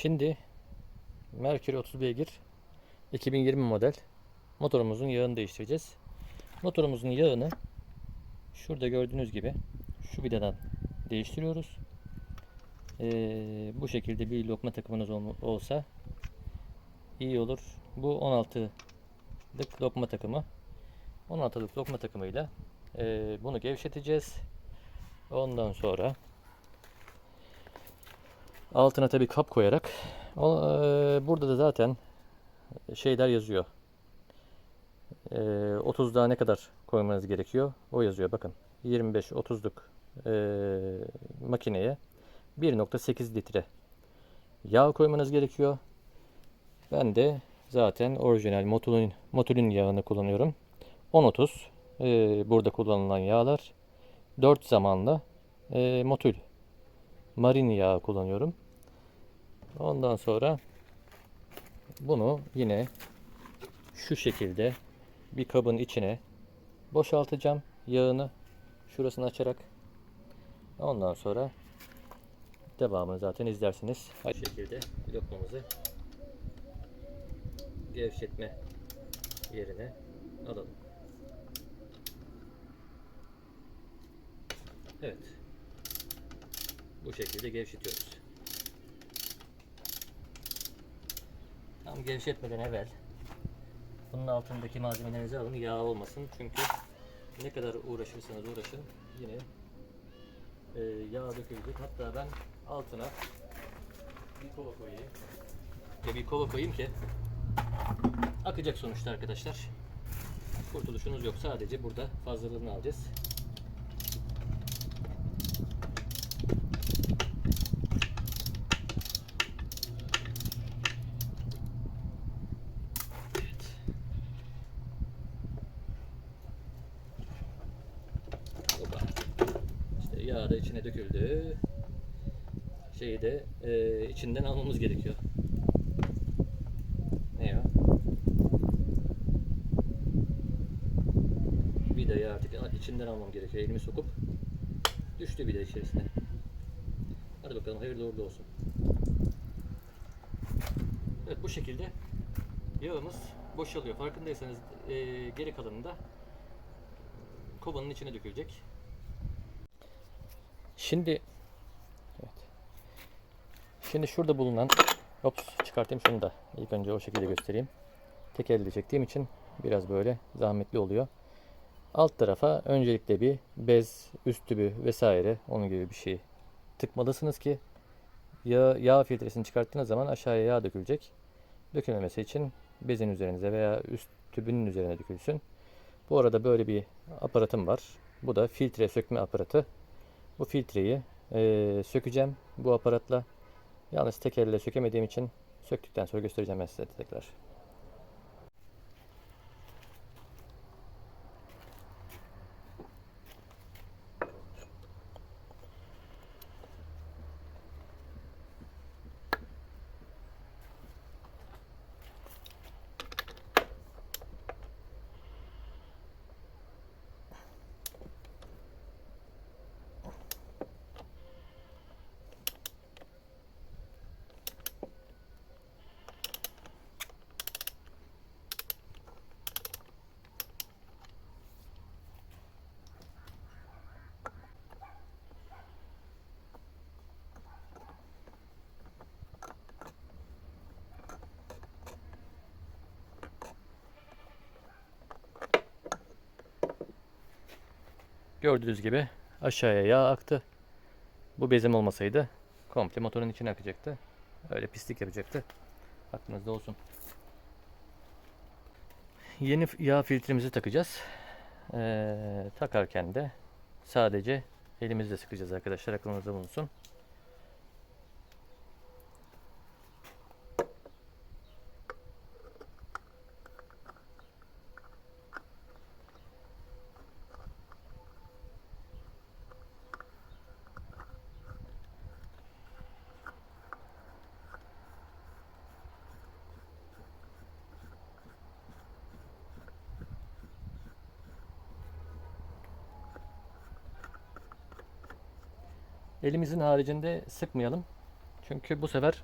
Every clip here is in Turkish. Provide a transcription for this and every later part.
Şimdi Mercury 30 beygir 2020 model motorumuzun yağını değiştireceğiz. Motorumuzun yağını şurada gördüğünüz gibi şu vidadan değiştiriyoruz. Ee, bu şekilde bir lokma takımınız ol- olsa iyi olur. Bu 16'lık lokma takımı. 16'lık lokma takımıyla ee, bunu gevşeteceğiz. Ondan sonra altına tabii kap koyarak eee, burada da zaten şeyler yazıyor. Eee 30'da ne kadar koymanız gerekiyor? O yazıyor bakın. 25-30'luk eee, makineye 1.8 litre yağ koymanız gerekiyor. Ben de zaten orijinal Motul'un Motul'un yağını kullanıyorum. 10.30 eee, burada kullanılan yağlar 4 zamanla eee Motul marin yağı kullanıyorum. Ondan sonra bunu yine şu şekilde bir kabın içine boşaltacağım yağını şurasını açarak. Ondan sonra devamını zaten izlersiniz. Aynı şekilde lokmamızı gevşetme yerine alalım. Evet. Bu şekilde gevşetiyoruz. Tam gevşetmeden evvel bunun altındaki malzemelerinizi alın yağ olmasın. Çünkü ne kadar uğraşırsanız uğraşın yine e, yağ dökülecek. Hatta ben altına bir kova koyayım. Ve bir kova koyayım ki akacak sonuçta arkadaşlar. Kurtuluşunuz yok. Sadece burada fazlalığını alacağız Hoppa. İşte yağ da içine döküldü. Şeyi de e, içinden almamız gerekiyor. Ne o? Vidayı artık içinden almam gerekiyor. Elimi sokup düştü vida içerisine. Hadi bakalım hayırlı uğurlu olsun. Evet bu şekilde yağımız boşalıyor. Farkındaysanız e, geri kalanında kovanın içine dökülecek. Şimdi. Şimdi şurada bulunan Ops çıkartayım şunu da ilk önce o şekilde göstereyim. Tek elde çektiğim için biraz böyle zahmetli oluyor. Alt tarafa öncelikle bir bez, üst tübü vesaire onun gibi bir şey tıkmalısınız ki yağ, yağ filtresini çıkarttığınız zaman aşağıya yağ dökülecek. Dökülmemesi için bezin üzerinize veya üst tübünün üzerine dökülsün. Bu arada böyle bir aparatım var. Bu da filtre sökme aparatı. Bu filtreyi eee, sökeceğim bu aparatla. Yalnız tek elle sökemediğim için söktükten sonra göstereceğim ben size tekrar. Gördüğünüz gibi aşağıya yağ aktı. Bu bezim olmasaydı komple motorun içine akacaktı. Öyle pislik yapacaktı. Aklınızda olsun. Yeni yağ filtremizi takacağız. Ee, takarken de sadece elimizle sıkacağız arkadaşlar aklınızda bulunsun. Elimizin haricinde sıkmayalım. Çünkü bu sefer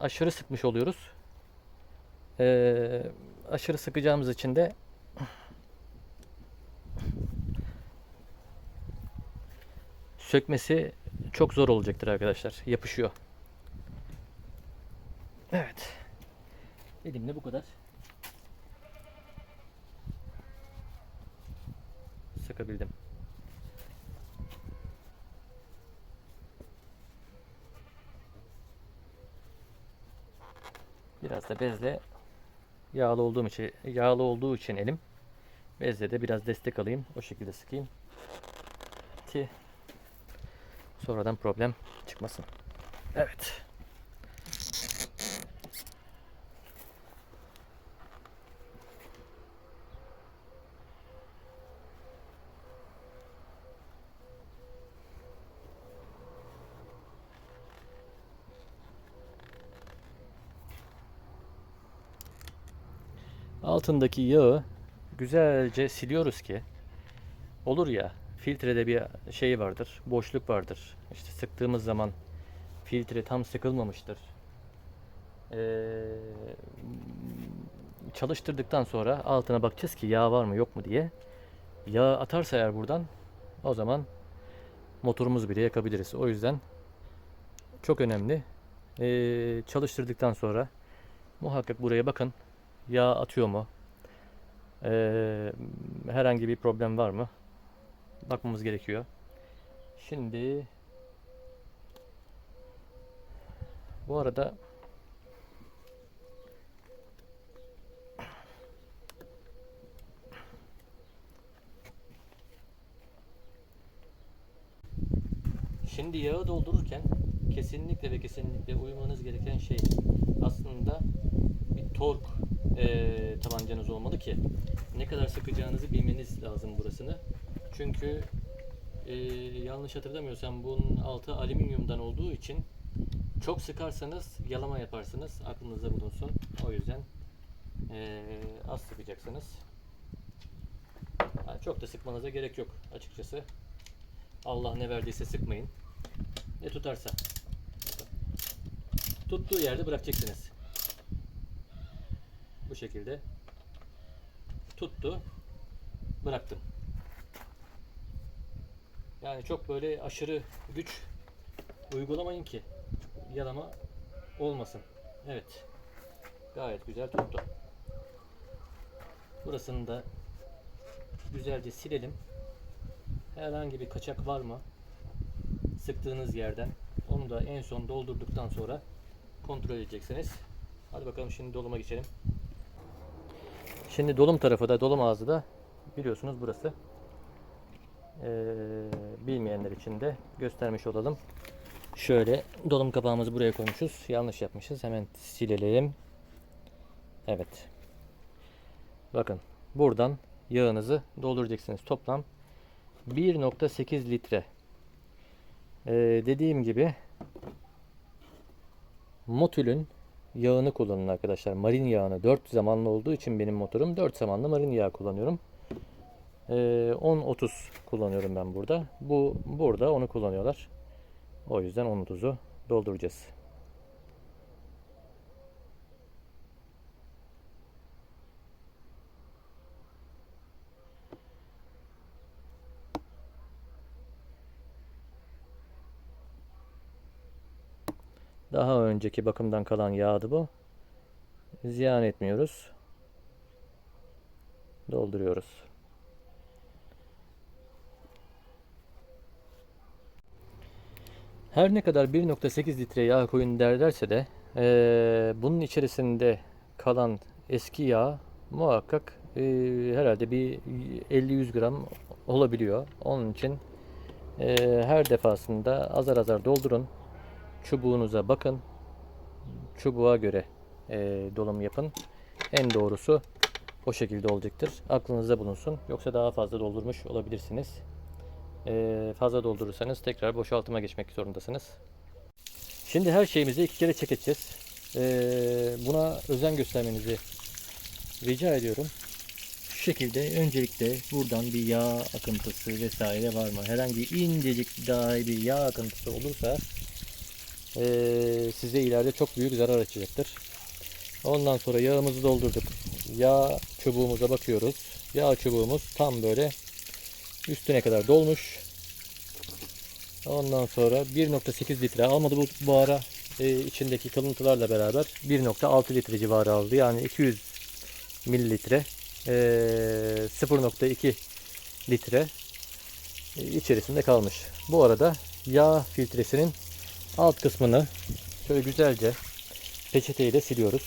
aşırı sıkmış oluyoruz. Ee, aşırı sıkacağımız için de sökmesi çok zor olacaktır arkadaşlar. Yapışıyor. Evet. Elimde bu kadar. Sıkabildim. Biraz da bezle yağlı olduğum için yağlı olduğu için elim bezle de biraz destek alayım. O şekilde sıkayım ki sonradan problem çıkmasın. Evet. Altındaki yağı güzelce siliyoruz ki olur ya filtrede bir şey vardır, boşluk vardır. İşte sıktığımız zaman filtre tam sıkılmamıştır. Ee, çalıştırdıktan sonra altına bakacağız ki yağ var mı yok mu diye. Yağ atarsa eğer buradan o zaman motorumuz bile yakabiliriz. O yüzden çok önemli. Ee, çalıştırdıktan sonra muhakkak buraya bakın. Yağ atıyor mu? Ee, herhangi bir problem var mı? Bakmamız gerekiyor. Şimdi bu arada Şimdi yağı doldururken kesinlikle ve kesinlikle uymanız gereken şey aslında bir tork eee tabancanız olmalı ki ne kadar sıkacağınızı bilmeniz lazım burasını. Çünkü eee, yanlış hatırlamıyorsam bunun altı alüminyumdan olduğu için çok sıkarsanız yalama yaparsınız. Aklınızda bulunsun. O yüzden eee, az sıkacaksınız. Ha, çok da sıkmanıza gerek yok açıkçası. Allah ne verdiyse sıkmayın. Ne tutarsa. Tuttuğu yerde bırakacaksınız. Bu şekilde. Tuttu. Bıraktım. Yani çok böyle aşırı güç uygulamayın ki yalama olmasın. Evet. Gayet güzel tuttu. Burasını da güzelce silelim. Herhangi bir kaçak var mı? Sıktığınız yerden. Onu da en son doldurduktan sonra kontrol edeceksiniz. Hadi bakalım şimdi doluma geçelim. Şimdi dolum tarafı da dolum ağzı da biliyorsunuz burası. Ee, bilmeyenler için de göstermiş olalım. Şöyle dolum kapağımızı buraya koymuşuz. Yanlış yapmışız. Hemen silelim. Evet. Bakın buradan yağınızı dolduracaksınız. Toplam 1.8 litre. Ee, dediğim gibi Motül'ün yağını kullanın arkadaşlar. Marin yağını 4 zamanlı olduğu için benim motorum 4 zamanlı marin yağı kullanıyorum. Ee, 10-30 kullanıyorum ben burada. Bu burada onu kullanıyorlar. O yüzden 10-30'u dolduracağız. Daha önceki bakımdan kalan yağdı bu. Ziyan etmiyoruz. Dolduruyoruz. Her ne kadar 1.8 litre yağ koyun derlerse de eee, bunun içerisinde kalan eski yağ muhakkak eee, herhalde bir 50-100 gram olabiliyor. Onun için eee, her defasında azar azar doldurun çubuğunuza bakın. Çubuğa göre e, dolum yapın. En doğrusu o şekilde olacaktır. Aklınızda bulunsun. Yoksa daha fazla doldurmuş olabilirsiniz. E, fazla doldurursanız tekrar boşaltıma geçmek zorundasınız. Şimdi her şeyimizi iki kere check edeceğiz. E, buna özen göstermenizi rica ediyorum. Şu şekilde öncelikle buradan bir yağ akıntısı vesaire var mı? Herhangi incecik dahi bir yağ akıntısı olursa eee, size ileride çok büyük zarar açacaktır. Ondan sonra yağımızı doldurduk. Yağ çubuğumuza bakıyoruz. Yağ çubuğumuz tam böyle üstüne kadar dolmuş. Ondan sonra 1.8 litre almadı bu, bu ara e, içindeki kalıntılarla beraber 1.6 litre civarı aldı. Yani 200 mililitre e, 0.2 litre e, içerisinde kalmış. Bu arada yağ filtresinin alt kısmını şöyle güzelce peçeteyle siliyoruz.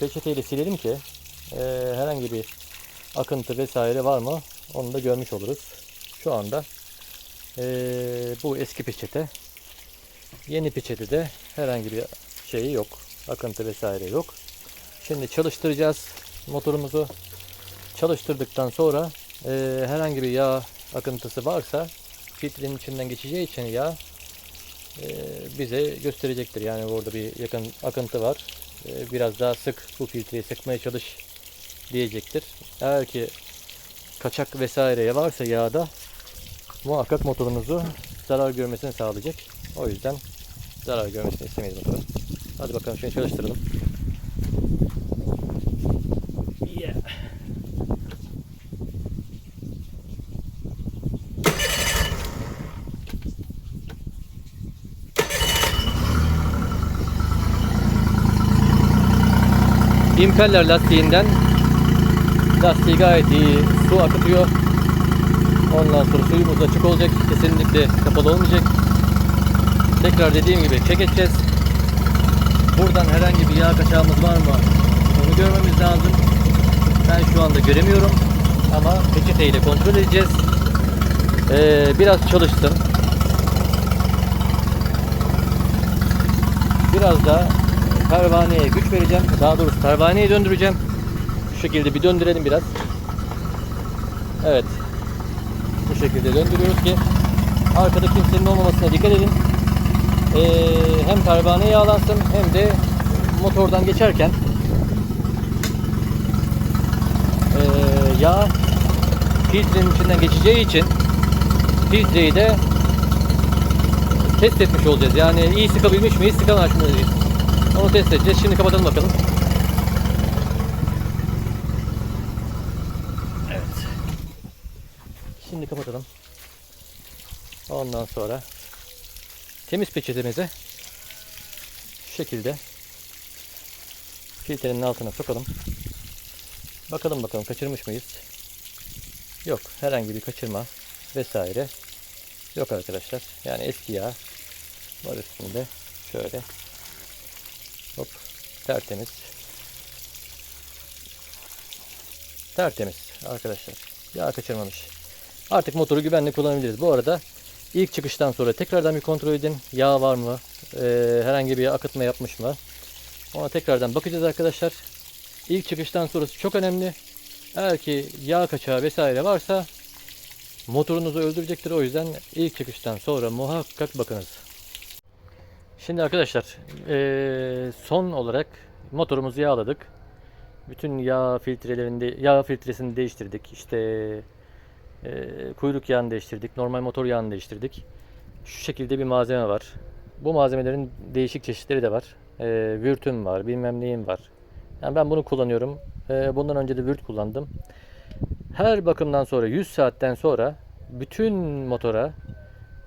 Peçeteyle silelim ki e, herhangi bir akıntı vesaire var mı onu da görmüş oluruz. Şu anda e, bu eski peçete. Yeni peçetede herhangi bir şey yok. Akıntı vesaire yok. Şimdi çalıştıracağız motorumuzu. Çalıştırdıktan sonra e, herhangi bir yağ akıntısı varsa filtrenin içinden geçeceği için yağ e, bize gösterecektir. Yani orada bir yakın akıntı var. E, biraz daha sık bu filtreyi sıkmaya çalış diyecektir. Eğer ki kaçak vesaireye varsa yağda muhakkak motorunuzu zarar görmesini sağlayacak. O yüzden zarar görmesini istemeyiz motorun. Hadi bakalım şunu çalıştıralım. Impeller lastiğinden lastiği gayet iyi su akıtıyor. Ondan sonra suyumuz açık olacak. Kesinlikle kapalı olmayacak. Tekrar dediğim gibi çekeceğiz. Buradan herhangi bir yağ kaçağımız var mı? Onu görmemiz lazım. Ben şu anda göremiyorum. Ama peçeteyle kontrol edeceğiz. Ee, biraz çalıştım. Biraz da pervaneye güç vereceğim. Daha doğrusu pervaneyi döndüreceğim. Şu şekilde bir döndürelim biraz. Evet. Bu şekilde döndürüyoruz ki arkada kimsenin olmamasına dikkat edin. Ee, hem pervane yağlansın hem de motordan geçerken ee, yağ filtrenin içinden geçeceği için filtreyi de test etmiş olacağız. Yani iyi sıkabilmiş miyiz, sıkamamış mıyız? Onu test edeceğiz. Şimdi kapatalım bakalım. Evet. Şimdi kapatalım. Ondan sonra temiz peçetemizi şu şekilde filtrenin altına sokalım. Bakalım bakalım kaçırmış mıyız? Yok. Herhangi bir kaçırma vesaire yok arkadaşlar. Yani eski yağ var üstünde. Şöyle Hop. Tertemiz. Tertemiz arkadaşlar. Yağ kaçırmamış. Artık motoru güvenle kullanabiliriz. Bu arada ilk çıkıştan sonra tekrardan bir kontrol edin. Yağ var mı? Ee, herhangi bir akıtma yapmış mı? Ona tekrardan bakacağız arkadaşlar. İlk çıkıştan sonrası çok önemli. Eğer ki yağ kaçağı vesaire varsa motorunuzu öldürecektir. O yüzden ilk çıkıştan sonra muhakkak bakınız. Şimdi arkadaşlar eee, son olarak motorumuzu yağladık. Bütün yağ filtrelerinde yağ filtresini değiştirdik. İşte eee, kuyruk yağını değiştirdik. Normal motor yağını değiştirdik. Şu şekilde bir malzeme var. Bu malzemelerin değişik çeşitleri de var. Eee Vürt'üm var, bilmem neyim var. Yani ben bunu kullanıyorum. Eee, bundan önce de Vürt kullandım. Her bakımdan sonra 100 saatten sonra bütün motora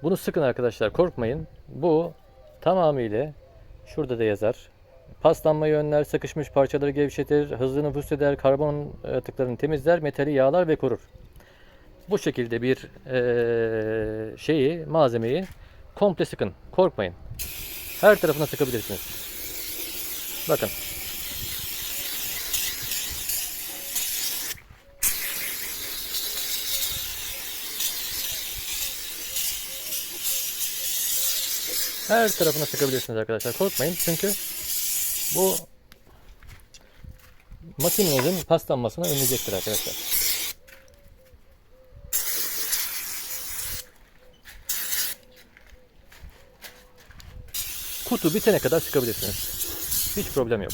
bunu sıkın arkadaşlar korkmayın. Bu tamamıyla şurada da yazar. Paslanmayı önler, sıkışmış parçaları gevşetir, hızlı nüfus eder, karbon atıklarını temizler, metali yağlar ve korur. Bu şekilde bir eee, şeyi, malzemeyi komple sıkın. Korkmayın. Her tarafına sıkabilirsiniz. Bakın. Her tarafına sıkabilirsiniz arkadaşlar. Korkmayın çünkü bu makinenizin paslanmasını önleyecektir arkadaşlar. Kutu bitene kadar sıkabilirsiniz. Hiç problem yok.